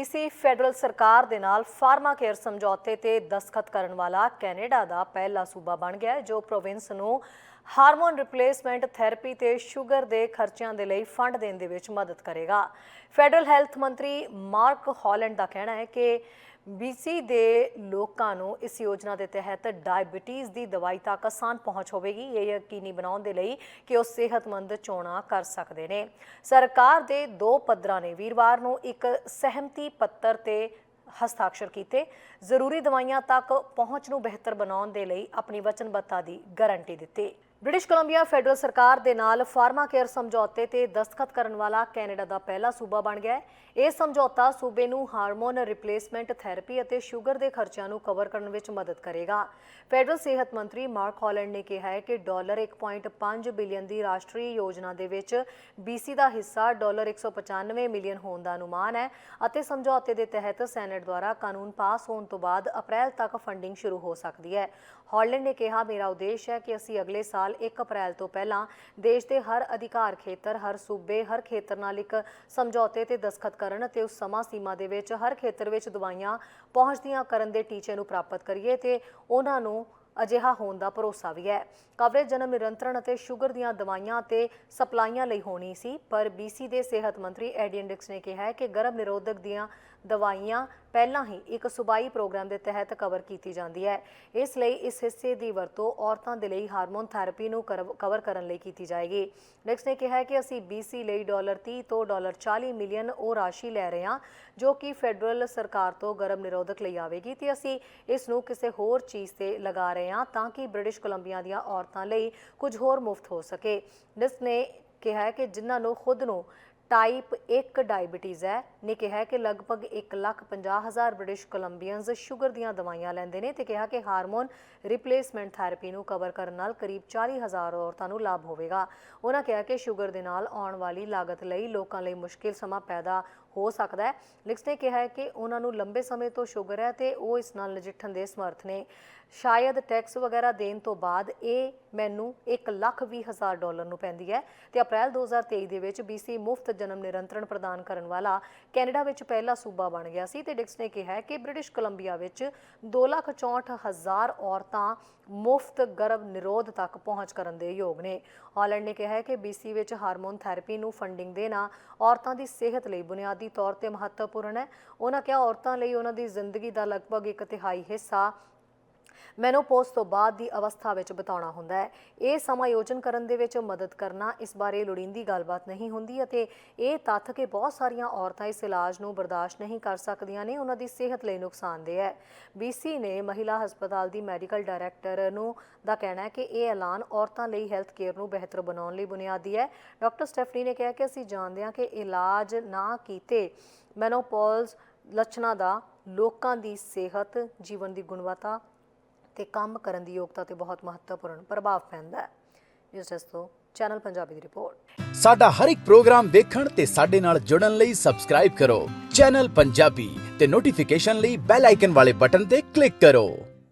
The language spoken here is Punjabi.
BC ਫੈਡਰਲ ਸਰਕਾਰ ਦੇ ਨਾਲ ਫਾਰਮਾ ਕੇਅਰ ਸਮਝੌਤੇ ਤੇ ਦਸਖਤ ਕਰਨ ਵਾਲਾ ਕੈਨੇਡਾ ਦਾ ਪਹਿਲਾ ਸੂਬਾ ਬਣ ਗਿਆ ਹੈ, ਜੋ ਪ੍ਰੋਵਿੰਸ ਨੂੰ ਹਾਰਮੋਨ ਰਿਪਲੇਸਮੈਂਟ ਥੈਰੇਪੀ ਤੇ ਸ਼ੂਗਰ ਦੇ ਖਰਚਿਆਂ ਦੇ ਲਈ ਫੰਡ ਦੇਣ ਦੇ ਵਿੱਚ ਮਦਦ ਕਰੇਗਾ। ਫੈਡਰਲ ਹੈਲਥ ਮੰਤਰੀ ਮਾਰਕ ਹਾਲੈਂਡ ਦਾ ਕਹਿਣਾ ਹੈ ਕਿ BC ਦੇ ਲੋਕਾਂ ਨੂੰ ਇਸ ਯੋਜਨਾ ਦੇ ਤਹਿਤ ਡਾਇਬੀਟੀਜ਼ ਦੀ ਦਵਾਈ ਤੱਕ ਆਸਾਨ ਪਹੁੰਚ ਹੋਵੇਗੀ। ਇਹ ਯਕੀਨੀ ਬਣਾਉਣ ਦੇ ਲਈ ਕਿ ਉਹ ਸਿਹਤਮੰਦ ਚੋਣਾਂ ਕਰ ਸਕਦੇ ਨੇ। ਸਰਕਾਰ ਦੇ ਦੋ ਪੱਧਰਾਂ ਨੇ ਵੀਰਵਾਰ ਨੂੰ ਇੱਕ ਸਹਿਮਤੀ ਪੱਤਰ ਤੇ ਹਸਤਾਖਰ ਕੀਤੇ। ਜ਼ਰੂਰੀ ਦਵਾਈਆਂ ਤੱਕ ਪਹੁੰਚ ਨੂੰ ਬਿਹਤਰ ਬਣਾਉਣ ਦੇ ਲਈ ਆਪਣੀ ਵਚਨਬੱਧਤਾ ਦੀ ਗਾਰੰਟੀ ਦਿੱਤੀ। ਬ੍ਰਿਟਿਸ਼ ਕੋਲੰਬੀਆ ਫੈਡਰਲ ਸਰਕਾਰ ਦੇ ਨਾਲ ਫਾਰਮਾ ਕੇਅਰ ਸਮਝੌਤੇ ਤੇ ਦਸਤਖਤ ਕਰਨ ਵਾਲਾ ਕੈਨੇਡਾ ਦਾ ਪਹਿਲਾ ਸੂਬਾ ਬਣ ਗਿਆ ਹੈ। ਇਹ ਸਮਝੌਤਾ ਸੂਬੇ ਨੂੰ ਹਾਰਮੋਨ ਰਿਪਲੇਸਮੈਂਟ ਥੈਰੇਪੀ ਅਤੇ ਸ਼ੂਗਰ ਦੇ ਖਰਚਿਆਂ ਨੂੰ ਕਵਰ ਕਰਨ ਵਿੱਚ ਮਦਦ ਕਰੇਗਾ। ਫੈਡਰਲ ਸਿਹਤ ਮੰਤਰੀ ਮਾਰਕ ਹਾਲੈਂਡ ਨੇ ਕਿਹਾ ਹੈ ਕਿ ਡਾਲਰ 1.5 ਬਿਲੀਅਨ ਦੀ ਰਾਸ਼ਟਰੀ ਯੋਜਨਾ ਦੇ ਵਿੱਚ BC ਦਾ ਹਿੱਸਾ ਡਾਲਰ 195 ਮਿਲੀਅਨ ਹੋਣ ਦਾ ਅਨੁਮਾਨ ਹੈ ਅਤੇ ਸਮਝੌਤੇ ਦੇ ਤਹਿਤ ਸੈਨੇਟ ਦੁਆਰਾ ਕਾਨੂੰਨ ਪਾਸ ਹੋਣ ਤੋਂ ਬਾਅਦ ਅਪ੍ਰੈਲ ਤੱਕ ਫੰਡਿੰਗ ਸ਼ੁਰੂ ਹੋ ਸਕਦੀ ਹੈ। ਹਾਲੈਂਡ ਨੇ ਕਿਹਾ, ਮੇਰਾ ਉਦੇਸ਼ ਹੈ ਕਿ ਅਸੀਂ ਅਗਲੇ ਸਾਲ 1 ਅਪ੍ਰੈਲ ਤੋਂ ਪਹਿਲਾਂ ਦੇਸ਼ ਦੇ ਹਰ ਅਧਿਕਾਰ ਖੇਤਰ, ਹਰ ਸੂਬੇ, ਹਰ ਖੇਤਰ ਨਾਲ ਇੱਕ ਸਮਝੌਤੇ ਤੇ ਦਸਖਤ ਕਰਨ ਅਤੇ ਉਸ ਸਮਾਂ ਸੀਮਾ ਦੇ ਵਿੱਚ ਹਰ ਖੇਤਰ ਵਿੱਚ ਦਵਾਈਆਂ ਪਹੁੰਚਦੀਆਂ ਕਰਨ ਦੇ ਟੀਚੇ ਨੂੰ ਪ੍ਰਾਪਤ ਕਰੀਏ ਤੇ ਉਹਨਾਂ ਨੂੰ ਅਜਿਹਾ ਹੋਣ ਦਾ ਭਰੋਸਾ ਵੀ ਹੈ। ਕਵਰੇਜ ਜਨਮ ਨਿਰੰਤਰਣ ਅਤੇ ਸ਼ੂਗਰ ਦੀਆਂ ਦਵਾਈਆਂ ਤੇ ਸਪਲਾਈਆਂ ਲਈ ਹੋਣੀ ਸੀ, ਪਰ BC ਦੇ ਸਿਹਤ ਮੰਤਰੀ ਐਡੀਅਨ ਡਿਕਸ ਨੇ ਕਿਹਾ ਹੈ ਕਿ ਗਰਭ ਨਿਰੋਧਕ ਦੀਆਂ ਦਵਾਈਆਂ ਪਹਿਲਾਂ ਹੀ ਇੱਕ ਸੂਬਾਈ ਪ੍ਰੋਗਰਾਮ ਦੇ ਤਹਿਤ ਕਵਰ ਕੀਤੀ ਜਾਂਦੀ ਹੈ। ਇਸ ਲਈ ਇਸ ਹਿੱਸੇ ਦੀ ਵਰਤੋਂ ਔਰਤਾਂ ਦੇ ਲਈ ਹਾਰਮੋਨ ਥੈਰੇਪੀ ਨੂੰ ਕਰਵ- ਕਵਰ ਕਰਨ ਲਈ ਕੀਤੀ ਜਾਏਗੀ। ਡਿਕਸ ਨੇ ਕਿਹਾ ਕਿ ਅਸੀਂ BC ਲਈ ਡਾਲਰ 30 ਤੋਂ ਡਾਲਰ 40 ਮਿਲੀਅਨ ਉਹ ਰਾਸ਼ੀ ਲੈ ਰਹੇ ਹਾਂ, ਜੋ ਕਿ ਫੈਡਰਲ ਸਰਕਾਰ ਤੋਂ ਗਰਭ ਨਿਰੋਧਕ ਲਈ ਆਵੇਗੀ ਤੇ ਅਸੀਂ ਇਸ ਨੂੰ ਕਿਸੇ ਹੋਰ ਚੀਜ਼ ਤੇ ਲਗਾ ਰਹੇ ਹਾਂ ਤਾਂ ਕਿ ਬ੍ਰਿਟਿਸ਼ ਕੋਲੰਬੀਆ ਦੀਆਂ ਔਰਤਾਂ ਲਈ ਕੁਝ ਹੋਰ ਮੁਫਤ ਹੋ ਸਕੇ। ਡਿਕਸ ਨੇ ਕਿਹਾ ਕਿ ਜਿਨ੍ਹਾਂ ਨੂੰ ਖੁਦ ਨੂੰ ਟਾਈਪ 1 ਡਾਇਬੀਟੀਜ਼ ਹੈ। ਨੇ ਕਿਹਾ ਕਿ ਲਗਭਗ 1,50,000 ਬ੍ਰਿਟਿਸ਼ ਕੋਲੰਬੀਅਨਸ ਸ਼ੂਗਰ ਦੀਆਂ ਦਵਾਈਆਂ ਲੈਂਦੇ ਨੇ ਤੇ ਕਿਹਾ ਕਿ ਹਾਰਮੋਨ ਰਿਪਲੇਸਮੈਂਟ ਥੈਰੇਪੀ ਨੂੰ ਕਵਰ ਕਰਨ ਨਾਲ ਕਰੀਬ 40,000 ਔਰਤਾਂ ਨੂੰ ਲਾਭ ਹੋਵੇਗਾ। ਉਹਨਾਂ ਕਿਹਾ ਕਿ ਸ਼ੂਗਰ ਦੇ ਨਾਲ ਆਉਣ ਵਾਲੀ ਲਾਗਤ ਲਈ ਲੋਕਾਂ ਲਈ ਮੁਸ਼ਕਿਲ ਸਮਾਂ ਪੈਦਾ ਹੋ ਸਕਦਾ ਹੈ। ਲਿਕਸ ਨੇ ਕਿਹਾ ਹੈ ਕਿ ਉਹਨਾਂ ਨੂੰ ਲੰਬੇ ਸਮੇਂ ਤੋਂ ਸ਼ੂਗਰ ਹੈ ਤੇ ਉਹ ਇਸ ਨਾਲ ਨਜਿੱਠਣ ਦੇ ਸਮਰਥ ਨੇ। ਸ਼ਾਇਦ ਟੈਕਸ ਵਗੈਰਾ ਦੇਣ ਤੋਂ ਬਾਅਦ ਇਹ ਮੈਨੂੰ 1 ਲੱਖ ਵੀਹ ਹਜ਼ਾਰ ਡਾਲਰ ਨੂੰ ਪੈਂਦੀ ਹੈ ਤੇ ਅਪ੍ਰੈਲ 2023 ਦੇ ਵਿੱਚ BC ਮੁਫਤ ਜਨਮ ਨਿਰੰਤਰਣ ਪ੍ਰਦਾਨ ਕਰਨ ਵਾਲਾ ਕੈਨੇਡਾ ਵਿੱਚ ਪਹਿਲਾ ਸੂਬਾ ਬਣ ਗਿਆ ਸੀ ਤੇ ਡਿਕਸ ਨੇ ਕਿਹਾ ਹੈ ਕਿ ਬ੍ਰਿਟਿਸ਼ ਕੋਲੰਬੀਆ ਵਿੱਚ 2,64,000 ਔਰਤਾਂ ਮੁਫਤ ਗਰਭ ਨਿਰੋਧ ਤੱਕ ਪਹੁੰਚ ਕਰਨ ਦੇ ਯੋਗ ਨੇ। ਹਾਲੈਂਡ ਨੇ ਕਿਹਾ ਹੈ ਕਿ BC ਵਿੱਚ ਹਾਰਮੋਨ ਥੈਰੇਪੀ ਨੂੰ ਫੰਡਿੰਗ ਦੇਣਾ ਔਰਤਾਂ ਦੀ ਸਿਹਤ ਲਈ ਬੁਨਿਆਦੀ ਤੌਰ ਤੇ ਮਹੱਤਵਪੂਰਨ ਹੈ। ਉਹਨਾਂ ਕਿਹਾ, ਔਰਤਾਂ ਲਈ ਉਹਨਾਂ ਦੀ ਜ਼ਿੰਦਗੀ ਦਾ ਲਗਭਗ ਇੱਕ ਤਿਹਾਈ ਹਿੱਸਾ ਮੈਨੋਪੌਜ਼ ਤੋਂ ਬਾਅਦ ਦੀ ਅਵਸਥਾ ਵਿੱਚ ਬਿਤਾਉਣਾ ਹੁੰਦਾ ਹੈ। ਇਹ ਸਮਾਯੋਜਨ ਕਰਨ ਦੇ ਵਿੱਚ ਮਦਦ ਕਰਨਾ, ਇਸ ਬਾਰੇ ਲੋੜੀਂਦੀ ਗੱਲਬਾਤ ਨਹੀਂ ਹੁੰਦੀ ਅਤੇ ਇਹ ਤੱਥ ਕਿ ਬਹੁਤ ਸਾਰੀਆਂ ਔਰਤਾਂ ਇਸ ਇਲਾਜ ਨੂੰ ਬਰਦਾਸ਼ਤ ਨਹੀਂ ਕਰ ਸਕਦੀਆਂ ਨੇ, ਉਹਨਾਂ ਦੀ ਸਿਹਤ ਲਈ ਨੁਕਸਾਨਦੇਹ ਹੈ। BC ਨੇ ਮਹਿਲਾ ਹਸਪਤਾਲ ਦੀ ਮੈਡੀਕਲ ਡਾਇਰੈਕਟਰ ਨੂੰ ਦਾ ਕਹਿਣਾ ਹੈ ਕਿ ਇਹ ਐਲਾਨ ਔਰਤਾਂ ਲਈ ਹੈਲਥ ਕੇਅਰ ਨੂੰ ਬਿਹਤਰ ਬਣਾਉਣ ਲਈ ਬੁਨਿਆਦੀ ਹੈ। ਡਾਕਟਰ ਸਟੈਫਨੀ ਨੇ ਕਿਹਾ ਕਿ ਅਸੀਂ ਜਾਣਦੇ ਹਾਂ ਕਿ ਇਲਾਜ ਨਾ ਕੀਤੇ ਮੈਨੋਪੌਜ਼ ਲੱਛਣਾਂ ਦਾ ਲੋਕਾਂ ਦੀ ਸਿਹਤ, ਜੀਵਨ ਦੀ ਗੁਣਵੱਤਾ ਤੇ ਕੰਮ ਕਰਨ ਦੀ ਯੋਗਤਾ ਤੇ ਬਹੁਤ ਮਹੱਤਵਪੂਰਨ ਪ੍ਰਭਾਵ ਪੈਂਦਾ ਹੈ। ਨਿਊਜ਼ ਡੈਸਕ ਤੋਂ ਚੈਨਲ ਪੰਜਾਬੀ ਦੀ ਰਿਪੋਰਟ ਸਾਡਾ ਹਰ ਇੱਕ ਪ੍ਰੋਗਰਾਮ ਦੇਖਣ ਤੇ ਸਾਡੇ ਨਾਲ ਜੁੜਨ ਲਈ ਸਬਸਕ੍ਰਾਈਬ ਕਰੋ। ਚੈਨਲ ਪੰਜਾਬੀ ਤੇ ਨੋਟੀਫਿਕੇਸ਼ਨ ਲਈ ਬੈਲ ਆਈਕਨ ਵਾਲੇ ਬਟਨ ਤੇ ਕਲਿੱਕ ਕਰੋ।